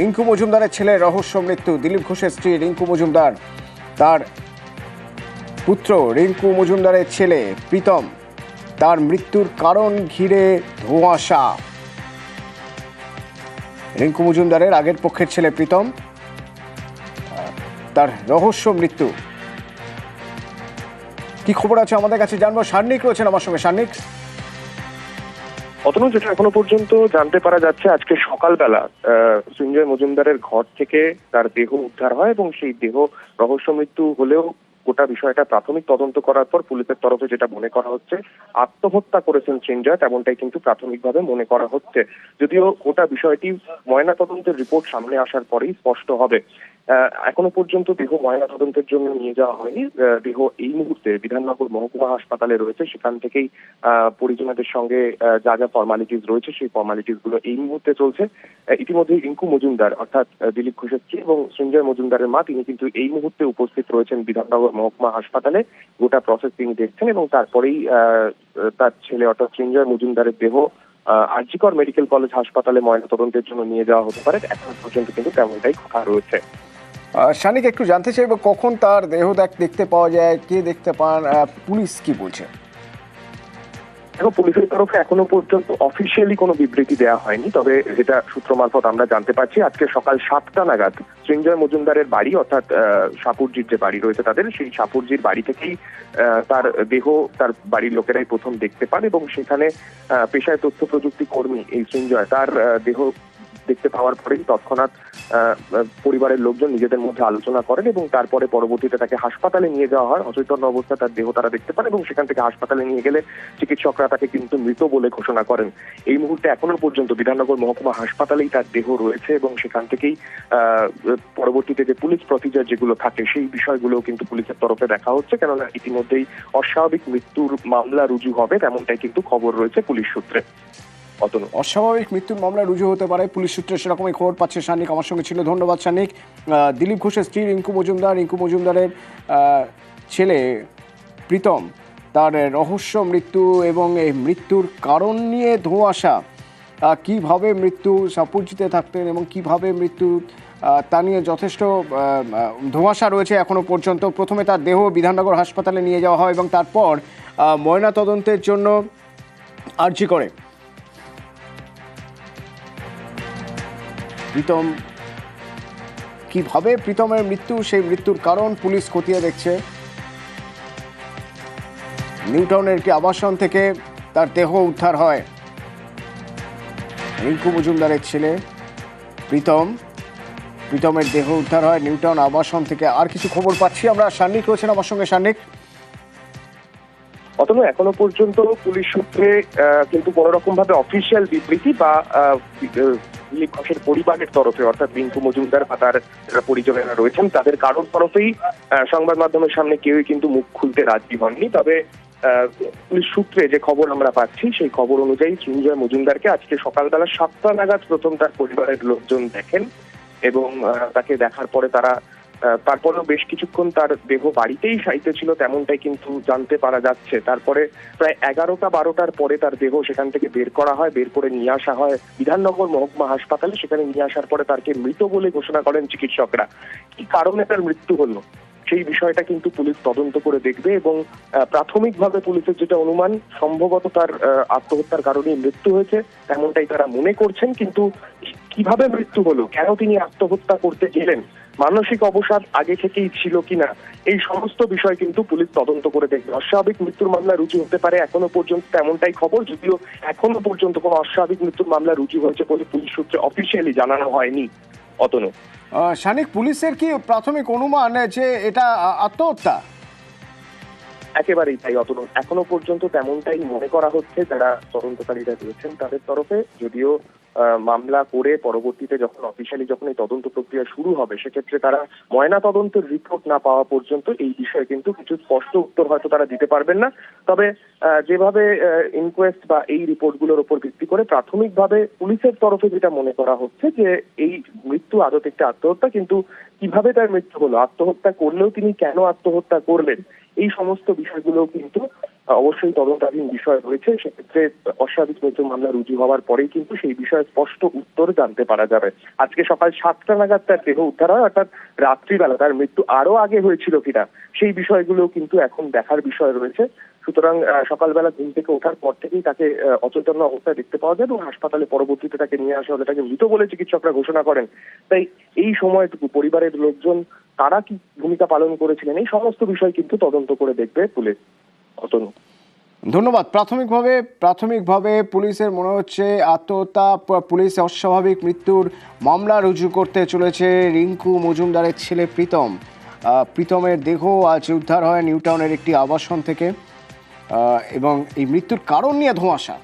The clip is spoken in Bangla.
রিঙ্কু মজুমদারের ছেলে রহস্য মৃত্যু, দিলীপ ঘোষের স্ত্রী রিঙ্কু মজুমদার। তার পুত্র রিঙ্কু মজুমদারের ছেলে প্রীতম। তার মৃত্যুর কারণ ঘিরে ধোঁয়াশা। রিঙ্কু মজুমদারের আগের পক্ষের ছেলে প্রীতম। তার রহস্য মৃত্যু। কি খবর আছে আমাদের কাছে জানব? সার্নিক রয়েছেন আমার সঙ্গে। সার্নিক অতনু যেটা এখনও পর্যন্ত জানতে পারা যাচ্ছে, আজকে সকালবেলা সঞ্জয় মজুমদারের ঘর থেকে তার দেহ উদ্ধার হয় এবং সেই দেহ রহস্য মৃত্যু হলেও গোটা বিষয়টা প্রাথমিক তদন্ত করার পর পুলিশের তরফে যেটা মনে করা হচ্ছে, আত্মহত্যা করেছেন সঞ্জয় তেমনটাই কিন্তু প্রাথমিকভাবে মনে করা হচ্ছে। যদিও গোটা বিষয়টি ময়না তদন্তের রিপোর্ট সামনে আসার পরেই স্পষ্ট হবে। এখনও পর্যন্ত দেহ ময়না তদন্তের জন্য নিয়ে যাওয়া হয়নি। দেহ এই মুহূর্তে বিধাননগর মহকুমা হাসপাতালে রয়েছে। সেখান থেকেই পরিজনদের সঙ্গে যা যা ফর্মালিটিস রয়েছে, সেই ফর্মালিটিসগুলো এই মুহূর্তে চলছে। ইতিমধ্যে রিঙ্কু মজুমদার, অর্থাৎ দিলীপ ঘোষের স্ত্রী এবং সঞ্জয় মজুমদারের মা, তিনি কিন্তু এই মুহূর্তে উপস্থিত রয়েছেন বিধাননগর মহকুমা হাসপাতালে। গোটা প্রসেস তিনি দেখছেন এবং তারপরেই তার ছেলে অর্থাৎ সঞ্জয় মজুমদারের দেহ আরজিকর মেডিকেল কলেজ হাসপাতালে ময়না তদন্তের জন্য নিয়ে যাওয়া হতে পারে। এখন পর্যন্ত কিন্তু তেমনটাই কথা রয়েছে। শানিক, একটু জানতে চাইব কখন তার দেহ দেখতে পাওয়া যায়, কে দেখতে পান পুলিশ কি বলছে? দেখো পুলিশের তরফে এখনও পর্যন্ত অফিসিয়ালি কোনো বিবৃতি দেওয়া হয়নি, তবে যেটা সূত্র মারফত আমরা জানতে পারছি, আজকে সকাল সাতটা নাগাদ সৃঞ্জয় মজুমদারের বাড়ি, অর্থাৎ সাপুরজির যে বাড়ি রয়েছে তাদের, সেই সাপুরজির বাড়ি থেকেই তার দেহ তার বাড়ির লোকেরাই প্রথম দেখতে পান এবং সেখানে পেশায় তথ্য প্রযুক্তি কর্মী এই সৃঞ্জয় তার দেহ দেখতে পাওয়ার পরেই তৎক্ষণাৎ পরিবারের লোকজন নিজেদের মধ্যে আলোচনা করেন এবং তারপরে পরবর্তীতে তাকে হাসপাতালে নিয়ে যাওয়া হয়। অচৈতন্য অবস্থায় তার দেহ তারা দেখতে পান এবং সেখান থেকে হাসপাতালে নিয়ে গেলে চিকিৎসকরা তাকে কিন্তু মৃত বলে ঘোষণা করেন। এই মুহূর্তে এখনও পর্যন্ত বিধাননগর মহকুমা হাসপাতালেই তার দেহ রয়েছে এবং সেখান থেকেই পরবর্তীতে যে পুলিশ প্রসিজার যেগুলো থাকে সেই বিষয়গুলো কিন্তু পুলিশের তরফে দেখা হচ্ছে। কেননা ইতিমধ্যেই অস্বাভাবিক মৃত্যুর মামলা রুজু হবে, তেমনটাই কিন্তু খবর রয়েছে পুলিশ সূত্রে। অতনু। অস্বাভাবিক মৃত্যুর মামলা রুজু হতে পারে। পুলিশ সূত্রে সেরকমই খবর পাচ্ছে সানিক আমার সঙ্গে ছিল ধন্যবাদ সানিক দিলীপ ঘোষের স্ত্রী রিঙ্কু মজুমদার। রিঙ্কু মজুমদারের ছেলে প্রীতম তার রহস্য মৃত্যু এবং এই মৃত্যুর কারণ নিয়ে ধোঁয়াশা। কীভাবে মৃত্যু সাপুরজিতে থাকতেন এবং কীভাবে মৃত্যু তা নিয়ে যথেষ্ট ধোঁয়াশা রয়েছে এখনও পর্যন্ত। প্রথমে তার দেহ বিধাননগর হাসপাতালে নিয়ে যাওয়া হয় এবং তারপর আহ, ময়না তদন্তের জন্য আর্জি করে। প্রীতম কীভাবে প্রীতমের মৃত্যু, সেই মৃত্যুর কারণ পুলিশ খতিয়ে দেখছে। নিউটাউনের একটি আবাসন থেকে তার দেহ উদ্ধার হয়। রিঙ্কু মজুমদারের ছেলে প্রীতম, প্রীতমের দেহ উদ্ধার হয় নিউটাউন আবাসন থেকে। আর কিছু খবর পাচ্ছি আমরা। সান্নিক রয়েছেন আমার সঙ্গে। সান্নিক? অতনু, এখনও পর্যন্ত পুলিশ সূত্রে কিন্তু কোন রকম ভাবে অফিসিয়াল বিবৃতি বা দিলীপ ঘোষের পরিবারের তরফে, অর্থাৎ রিঙ্কু মজুমদার বা তার পরিজনেরা রয়েছেন, তাদের কারোর তরফেই সংবাদ মাধ্যমের সামনে কেউই কিন্তু মুখ খুলতে রাজি হননি। তবে পুলিশ সূত্রে যে খবর আমরা পাচ্ছি, সেই খবর অনুযায়ী সৃঞ্জয় মজুমদারকে আজকে সকালবেলা সাতটা নাগাদ প্রথম তার পরিবারের লোকজন দেখেন এবং তাকে দেখার পরে তারা তারপরেও বেশ কিছুক্ষণ তার দেহ বাড়িতেই সাইতে ছিল, তেমনটাই কিন্তু জানতে পারা যাচ্ছে। তারপরে প্রায় এগারোটা, বারোটার পরে তার দেহ সেখান থেকে বের করা হয়, বের করে নিয়ে আসা হয় বিধাননগর মহকুমা হাসপাতালে। সেখানে নিয়ে আসার পরে তাকে মৃত বলে ঘোষণা করেন চিকিৎসকরা। কি কারণে তার মৃত্যু হলো? সেই বিষয়টা কিন্তু পুলিশ তদন্ত করে দেখবে এবং প্রাথমিকভাবে পুলিশের যেটা অনুমান, সম্ভবত তার আত্মহত্যার কারণে মৃত্যু হয়েছে এমনটাই তারা মনে করছেন। কিন্তু কীভাবে মৃত্যু হলো? কেন তিনি আত্মহত্যা করতে গেলেন? মানসিক অবসাদ আগে থেকেই ছিল কিনা? এই সমস্ত বিষয় কিন্তু পুলিশ তদন্ত করে দেখবে। অস্বাভাবিক মৃত্যুর মামলা রুজু হতে পারে এখনও পর্যন্ত তেমনটাই খবর যদিও এখনও পর্যন্ত কোনো অস্বাভাবিক মৃত্যুর মামলা রুজু হয়েছে বলে পুলিশ সূত্রে অফিসিয়ালি জানানো হয়নি। অতনু। সানিক পুলিশের কি প্রাথমিক অনুমান যে এটা আত্মহত্যা? একেবারেই তাই অতনু। এখনও পর্যন্ত তেমনটাই মনে করা হচ্ছে যারা তদন্তকারীরা রয়েছেন তাদের তরফে যদিও মামলা করে পরবর্তীতে যখন অফিসিয়ালি যখন এই তদন্ত প্রক্রিয়া শুরু হবে, সেক্ষেত্রে তারা ময়না তদন্তের রিপোর্ট না পাওয়া পর্যন্ত এই বিষয়ে কিন্তু কিছু স্পষ্ট উত্তর হয়তো তারা দিতে পারবেন না। তবে যেভাবে ইনকোয়েস্ট বা এই রিপোর্টগুলোর উপর ভিত্তি করে প্রাথমিকভাবে পুলিশের তরফে যেটা মনে করা হচ্ছে যে, এই মৃত্যু আদত একটা আত্মহত্যা, কিন্তু কীভাবে তার মৃত্যু হলো? আত্মহত্যা করলেও তিনি কেন আত্মহত্যা করলেন? এই সমস্ত বিষয়গুলো কিন্তু অবশ্যই তদন্তাধীন বিষয় রয়েছে। সেক্ষেত্রে অস্বাভাবিক মৃত্যু মামলা রুজু হওয়ার পরেই কিন্তু সেই বিষয়ে স্পষ্ট উত্তর জানতে পারা যাবে। আজকে সকাল সাতটা নাগাদ তার দেহ উদ্ধার হয়, অর্থাৎ রাত্রিবেলা। তার মৃত্যু আরও আগে হয়েছিল কিনা, সেই বিষয়গুলো কিন্তু এখন দেখার বিষয় রয়েছে। সুতরাং সকালবেলা ঘুম থেকে ওঠার পর থেকেই তাকে অচৈতন্য অবস্থায় দেখতে পাওয়া যায় এবং হাসপাতালে পরবর্তীতে তাকে নিয়ে আসা হলে তাকে মৃত বলে চিকিৎসকরা ঘোষণা করেন। তাই এই সময়টুকু পরিবারের লোকজন, তারা কি ভূমিকা পালন করেছিলেন, এই সমস্ত বিষয় কিন্তু তদন্ত করে দেখবে পুলিশ। অতনু। ধন্যবাদ। প্রাথমিকভাবে প্রাথমিকভাবে পুলিশের মনে হচ্ছে আত্মহত্যা পুলিশ অস্বাভাবিক মৃত্যুর মামলা রুজু করতে চলেছে রিঙ্কু মজুমদারের ছেলে প্রীতম। প্রীতমের দেহ আজ উদ্ধার হয় নিউটাউনের একটি আবাসন থেকে। এবং এই মৃত্যুর কারণ নিয়ে ধোঁয়াশা।